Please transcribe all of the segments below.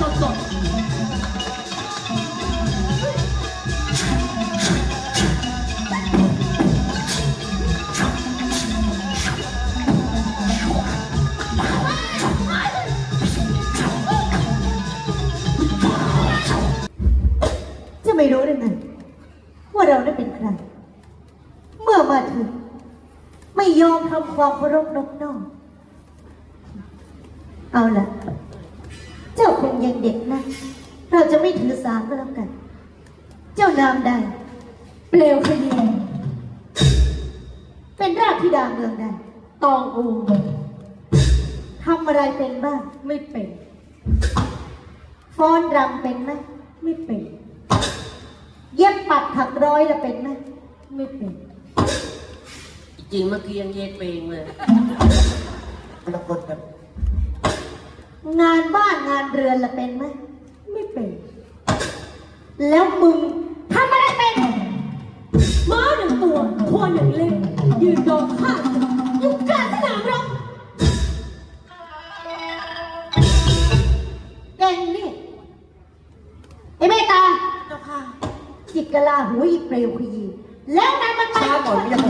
สดสดไม่รู้ได้ไงว่าเราได้เป็นใคร เมื่อมาถึง ไม่ยอมทำความเคารพนบน้อมเอาล่ะ เจ้าคงยังเด็กนะเราจะไม่ถือสาก็แล้วกัน เจ้านามใดเปลวขยี้เป็นราชธิดาเมืองใดตองอูทำอะไรเป็นบ้างไม่เป็นฟ้อนรำเป็นไหมไม่เป็น เย็บปัดถักร้อยละเป็นไหมไม่เป็น จริงเมื่อกี้ยังเย็ดเพลงเลย ปรากฏแบบ งานบ้านงานเรือนละเป็นไหม ไม่เป็น แล้วมึงทำอะไรเป็น ม้าหนึ่งตัวทัวหนึ่งเล่มยืนดองข้างอยู่กลางสนามรบแกงนี่ไอ้เมตตา เจ้าค่ะ จิกกะลาหัวอีเปลวขยีแล้วนายมันไป ช้าก่อนไม่ยังไง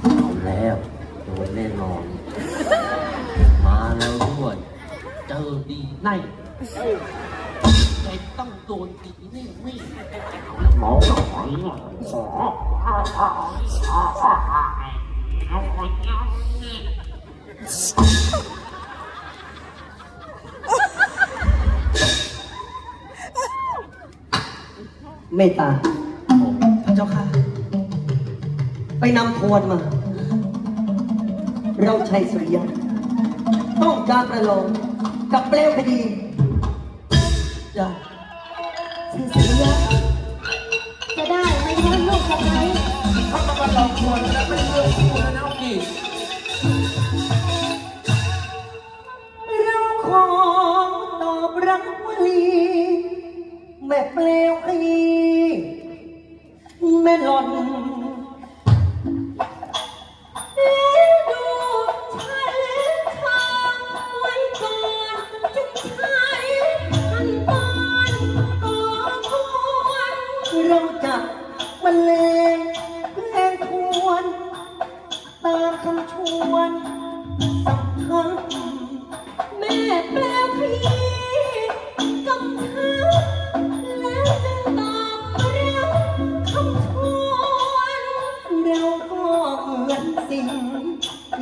เอา แล้วโดนแน่นอน มาแล้วด้วย เจอดีใน แกต้องโดนดีนี่ไม่หมอหน่อยขอเมตตา พระเจ้าค่ะ ไปนำทวนมา เราชัยสุริยะต้องการประลองกับเปลวคดีจ้ะเสียสุริยะจะได้ไหมคะลูกสะใภ้เขาต้องมาลองคนแล้วไม่เลือกคู่แล้วนะพี่เราขอตอบรับวลีแม่เปลวคดีแม่หล่อน แม่แปลวขยี้กับเธอแล้วจึงตอบรับคำชวนเราก็เหมือนสิ่ง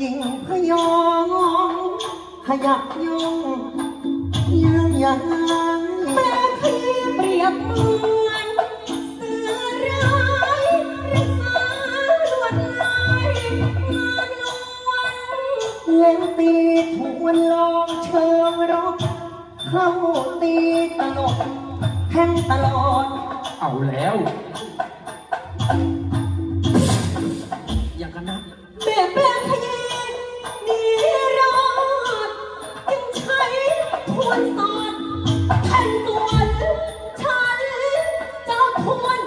ยิ่งพยองขยับยงยืนยันแม่ขยี้เปรียบมือ เข้าตีตลกแทงตลอด เอาแล้ว อย่างกันนะแม่แปลงขยี้หนีรอดจึงใช้ทวนสอดแทนส่วนฉันเจ้าทวน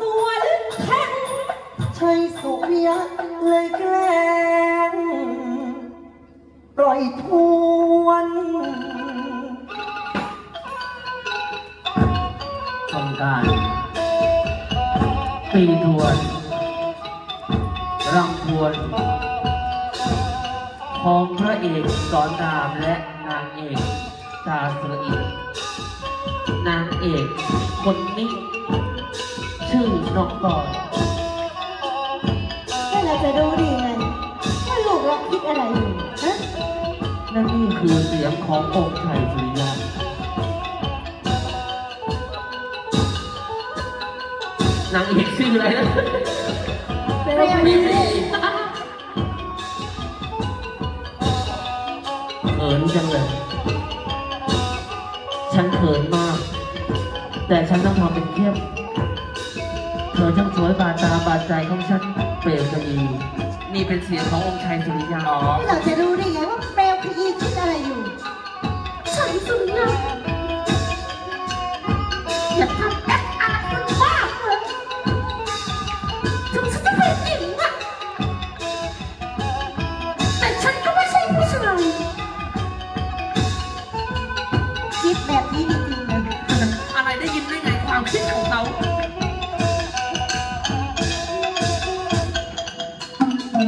ส่วนแทงใช่สุริยะเลยแกล้งปล่อยท ต้องการตีทวนรำทวนของพระเอกสอนรามและนางเอกตาสระอินางเอกคนนี้ ชื่อนกต่อยแล้วเราจะรู้ดีไงว่าลูกเราคิดอะไรอยู่ฮะและนี่คือเสียงขององค์ชัยสุริ นางเอกชื่ออะไรนะเปลวขยี้เขินจังเลย ฉันเขินมาก แต่ฉันต้องทำเป็นเข้มเธอช่างสวยบาดตาบาดใจของฉันเปรตกดีนี่เป็นเสียงขององค์ชัยสุริยา อ๋อแล้วเราจะรู้ได้ไงว่า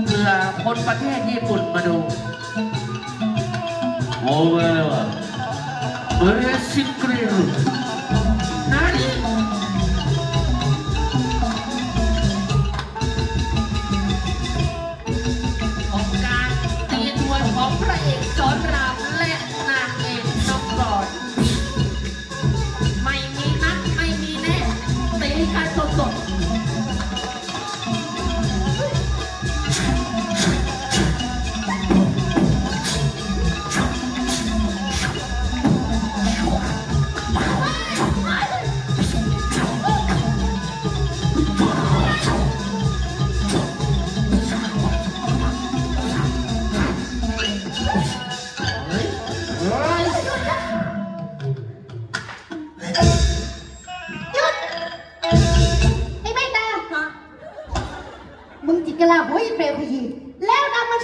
เพื่อคนประเทศญี่ปุ่นมาดูโอเวอร์เรสิกรี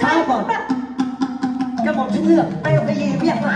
ช้าก่อนกระหม่อมฉันเลือกไปเอาไปยีเรียกมา